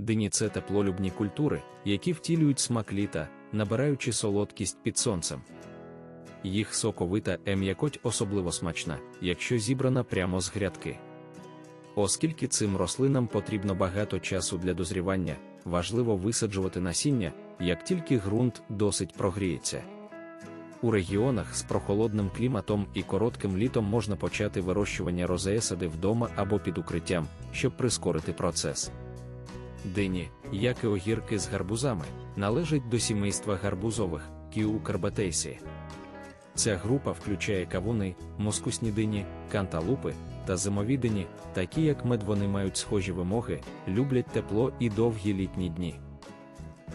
Дині це теплолюбні культури, які втілюють смак літа, набираючи солодкість під сонцем. Їх соковита ем'якоть особливо смачна, якщо зібрана прямо з грядки. Оскільки цим рослинам потрібно багато часу для дозрівання, важливо висаджувати насіння, як тільки ґрунт досить прогріється. У регіонах з прохолодним кліматом і коротким літом можна почати вирощування розеесади вдома або під укриттям, щоб прискорити процес. Дині, як і огірки з гарбузами, належать до сімейства гарбузових кіукарбатейсі. Ця група включає кавуни, мускусні дині, канталупи та зимові дині, такі як мед вони мають схожі вимоги, люблять тепло і довгі літні дні.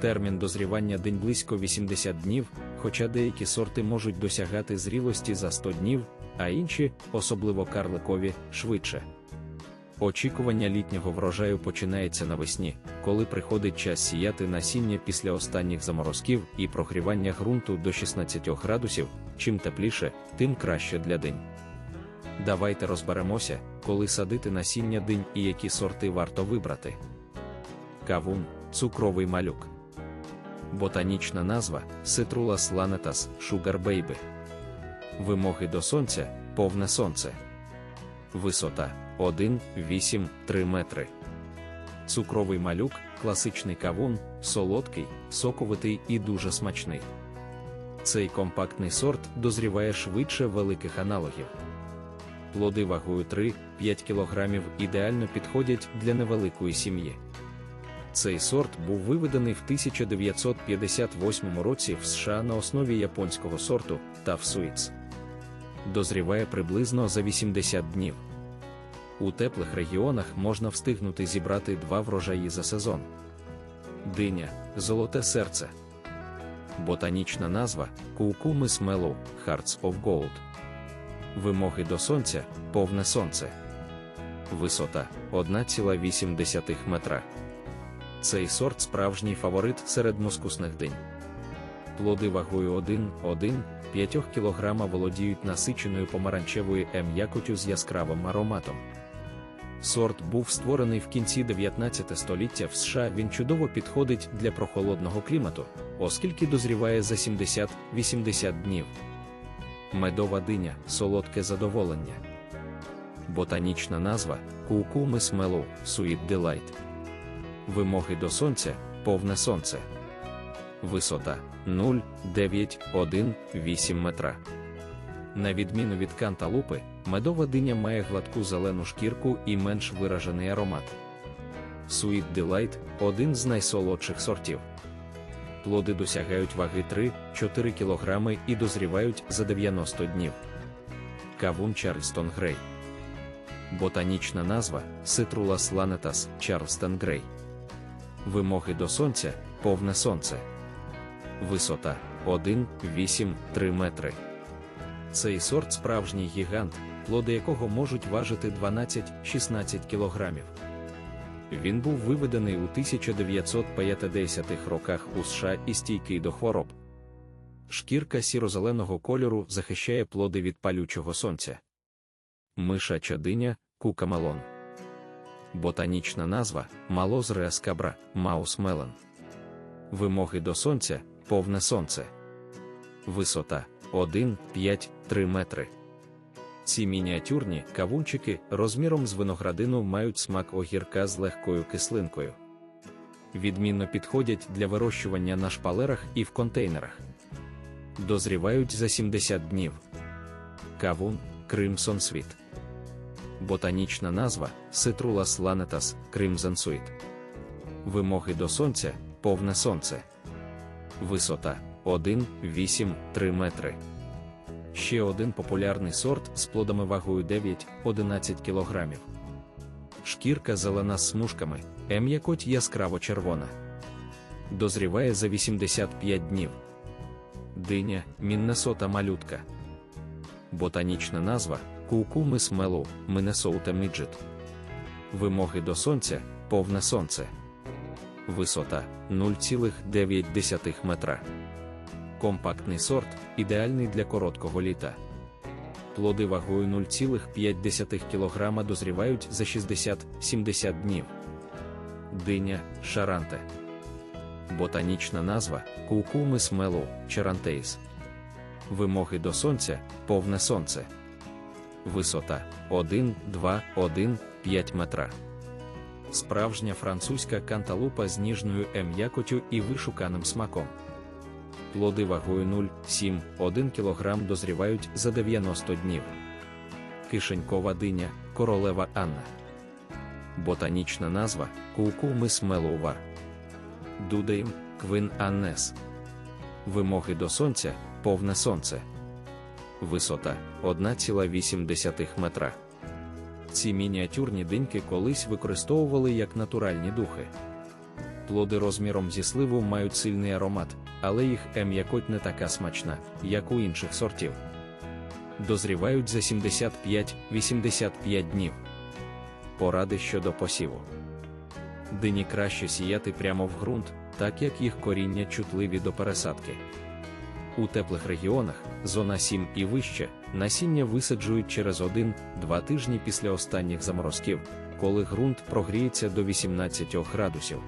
Термін дозрівання день близько 80 днів, хоча деякі сорти можуть досягати зрілості за 100 днів, а інші, особливо карликові, швидше. Очікування літнього врожаю починається навесні, коли приходить час сіяти насіння після останніх заморозків і прогрівання ґрунту до 16 градусів, чим тепліше, тим краще для день. Давайте розберемося, коли садити насіння динь і які сорти варто вибрати. Кавун цукровий малюк. Ботанічна назва Citrulus lanetas Sugar Baby. Вимоги до сонця повне сонце. Висота 1,8-3 метри. Цукровий малюк класичний кавун, солодкий, соковитий і дуже смачний. Цей компактний сорт дозріває швидше великих аналогів. Плоди вагою 3-5 кг ідеально підходять для невеликої сім'ї. Цей сорт був виведений в 1958 році в США на основі японського сорту Тавсуїц. Дозріває приблизно за 80 днів. У теплих регіонах можна встигнути зібрати два врожаї за сезон. Диня золоте серце. Ботанічна назва Кукумис Mellow Hearts of Gold. Вимоги до сонця повне сонце. Висота 1,8 метра. Цей сорт справжній фаворит серед мускусних динь. Плоди вагою 1,1-5 кг володіють насиченою помаранчевою ем'якотю з яскравим ароматом. Сорт був створений в кінці 19 століття в США. Він чудово підходить для прохолодного клімату, оскільки дозріває за 70-80 днів. Медова диня солодке задоволення. Ботанічна назва Кукумис Mellow Sweet Delight. Вимоги до сонця повне сонце. Висота 0,918 метра. На відміну від канталупи, медова диня має гладку зелену шкірку і менш виражений аромат. Sweet Delight – один з найсолодших сортів. Плоди досягають ваги 3-4 кг і дозрівають за 90 днів. Кавун Чарльстон Грей. Ботанічна назва Citrulus lanetas Charleston Grey. Вимоги до сонця повне сонце. Висота 1,8-3 метри. Цей сорт справжній гігант, плоди якого можуть важити 12-16 кілограмів. Він був виведений у 1950-х роках у США і стійкий до хвороб. Шкірка сіро-зеленого кольору захищає плоди від палючого сонця. Мишача диня кукамелон. Ботанічна назва Малоз реаскабра, Маус Мелен. Вимоги до сонця повне сонце. Висота 1,5-3 метри. Ці мініатюрні кавунчики розміром з виноградину мають смак огірка з легкою кислинкою. Відмінно підходять для вирощування на шпалерах і в контейнерах. Дозрівають за 70 днів. Кавун Crimson Sweet. Ботанічна назва Citrulus lanetas Crimson Sweet. Вимоги до сонця повне сонце. Висота 1,8-3 метри. Ще один популярний сорт з плодами вагою 9-11 кг. Шкірка зелена з смужками, ем'якоть яскраво червона. Дозріває за 85 днів. Диня Міннесота малютка. Ботанічна назва Кукумис Mellow, Minnesota Midget. Вимоги до сонця повне сонце. Висота 0,9 метра. Компактний сорт, ідеальний для короткого літа. Плоди вагою 0,5 кг дозрівають за 60-70 днів. диня, шаранте. Ботанічна назва Кукумис мелу, черантеїс. Вимоги до сонця повне сонце. Висота 1, 2, 1, 5 метра. Справжня французька канталупа з ніжною м'якотю і вишуканим смаком. Плоди вагою 0,7 1 кг дозрівають за 90 днів. Кишенькова диня, королева Анна. Ботанічна назва Кукумис мелоувар. Дудеїм, квин Аннес. Вимоги до сонця повне сонце. Висота 1,8 метра. Ці мініатюрні диньки колись використовували як натуральні духи. Плоди розміром зі сливу мають сильний аромат, але їх м'якоть не така смачна, як у інших сортів. Дозрівають за 75-85 днів. Поради щодо посіву. Дині краще сіяти прямо в ґрунт, так як їх коріння чутливі до пересадки. У теплих регіонах, зона 7 і вище, насіння висаджують через 1-2 тижні після останніх заморозків, коли ґрунт прогріється до 18 градусів.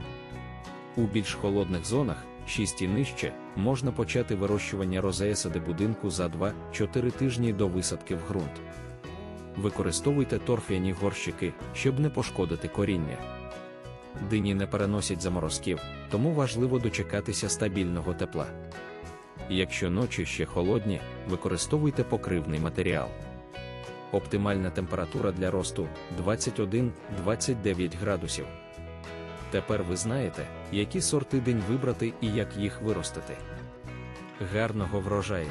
У більш холодних зонах, 6 і нижче, можна почати вирощування розеясади будинку за 2-4 тижні до висадки в ґрунт. Використовуйте торфяні горщики, щоб не пошкодити коріння. Дині не переносять заморозків, тому важливо дочекатися стабільного тепла. Якщо ночі ще холодні, використовуйте покривний матеріал. Оптимальна температура для росту 21-29 градусів. Тепер ви знаєте, які сорти день вибрати і як їх виростити. Гарного врожаю!